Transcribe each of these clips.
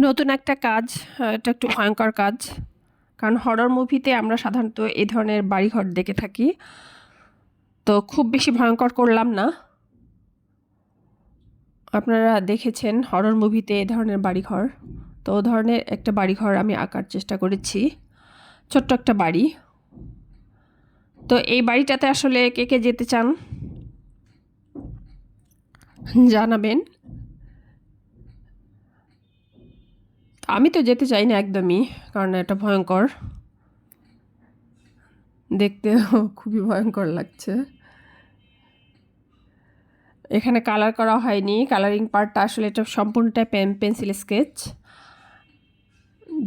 নতুন একটা কাজ এটা একটু ভয়ঙ্কর কাজ। কারণ হরর মুভিতে আমরা সাধারণত এই ধরনের বাড়িঘর দেখে থাকি। তো খুব বেশি ভয়ঙ্কর করলাম না। আপনারা দেখেছেন হরর মুভিতে এই ধরনের বাড়িঘর। তো ও ধরনের একটা বাড়িঘর আমি আঁকার চেষ্টা করেছি। ছোট্ট একটা বাড়ি। তো এই বাড়িটাতে আসলে কে কে যেতে চান, জানাবেন। আমি তো যেতে চাই না একদমই, কারণ এটা ভয়ঙ্কর। দেখতে খুবই ভয়ঙ্কর লাগছে। এখানে কালার করা হয়নি। কালারিং পার্টটা আসলে এটা সম্পূর্ণটাই পেন পেন্সিল স্কেচ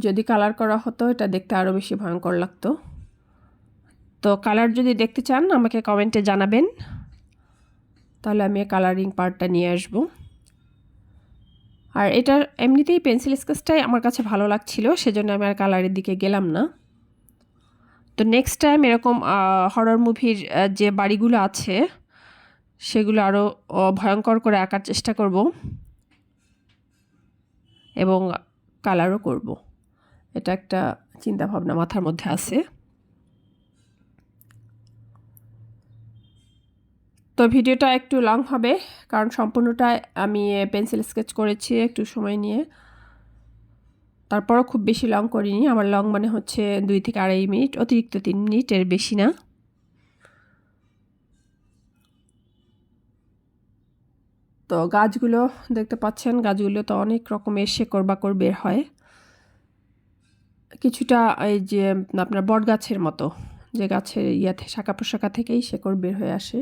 যদি কালার করা হতো, এটা দেখতে আরও বেশি ভয়ঙ্কর লাগতো। তো কালার যদি দেখতে চান, আমাকে কমেন্টে জানাবেন। তাহলে আমি কালারিং পার্টটা নিয়ে আসব। আর এটার এমনিতেই পেন্সিল স্কেচটাই আমার কাছে ভালো লাগছিল, সেজন্য আমি আর কালারের দিকে গেলাম না। তো নেক্সট টাইম এরকম হরর মুভির যে বাড়িগুলো আছে, সেগুলো আরও ভয়ঙ্কর করে আঁকার চেষ্টা করব। এবং কালারও করব। এটা একটা চিন্তাভাবনা মাথার মধ্যে আছে। তো ভিডিওটা একটু লং হবে, কারণ সম্পূর্ণটা আমি পেন্সিল স্কেচ করেছি একটু সময় নিয়ে। তারপরও খুব বেশি লং করিনি, আমার লং মানে হচ্ছে দুই থেকে আড়াই মিনিট, অতিরিক্ত তিন মিনিট এর বেশি না। তো গাছগুলো দেখতে পাচ্ছেন, গাছগুলো তো অনেক রকমের শেকড় বাকড় বের হয়। কিছুটা এই যে আপনার বট গাছের মতো, যে গাছের ইয়াতে, শাখা প্রশাখা থেকেই শেকড় বের হয়ে আসে।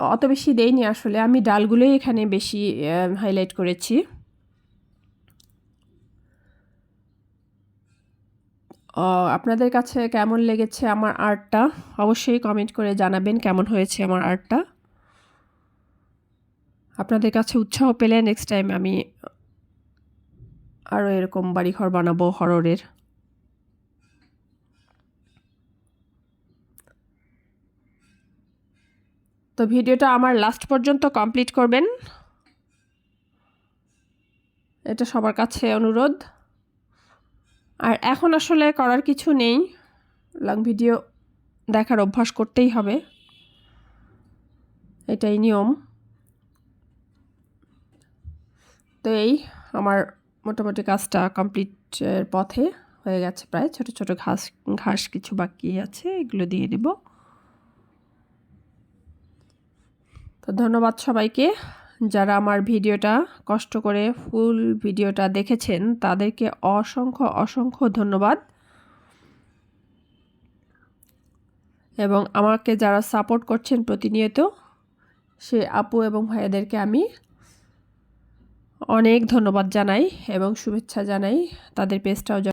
অত বেশি দেইনি আসলে, আমি ডালগুলোই এখানে বেশি হাইলাইট করেছি। আপনাদের কাছে কেমন লেগেছে আমার আর্টটা? অবশ্যই কমেন্ট করে জানাবেন কেমন হয়েছে আমার আর্টটা। আপনাদের কাছে উৎসাহ পেলে নেক্সট টাইম আমি আরও এরকম বাড়িঘর বানাবো হররের তো ভিডিওটা আমার লাস্ট পর্যন্ত কমপ্লিট করবেন। এটা সবার কাছে অনুরোধ। আর এখন আসলে করার কিছু নেই। লং ভিডিও দেখার অভ্যাস করতেই হবে। এটাই নিয়ম। তো এই আমার মোটামুটি কাজটা কমপ্লিটের পথে হয়ে গেছে প্রায়। ছোট ছোট ঘাস ঘাস কিছু বাকি আছে, এগুলো দিয়ে দেব। তো ধন্যবাদ সবাইকে যারা আমার ভিডিওটা কষ্ট করে ফুল ভিডিওটা দেখেছেন, তাদেরকে অসংখ্য অসংখ্য ধন্যবাদ। এবং আমাকে যারা সাপোর্ট করছেন প্রতিনিয়ত, সে আপু এবং ভাইয়াদেরকে আমি অনেক ধন্যবাদ জানাই এবং শুভেচ্ছা জানাই। তাদের পেজটাও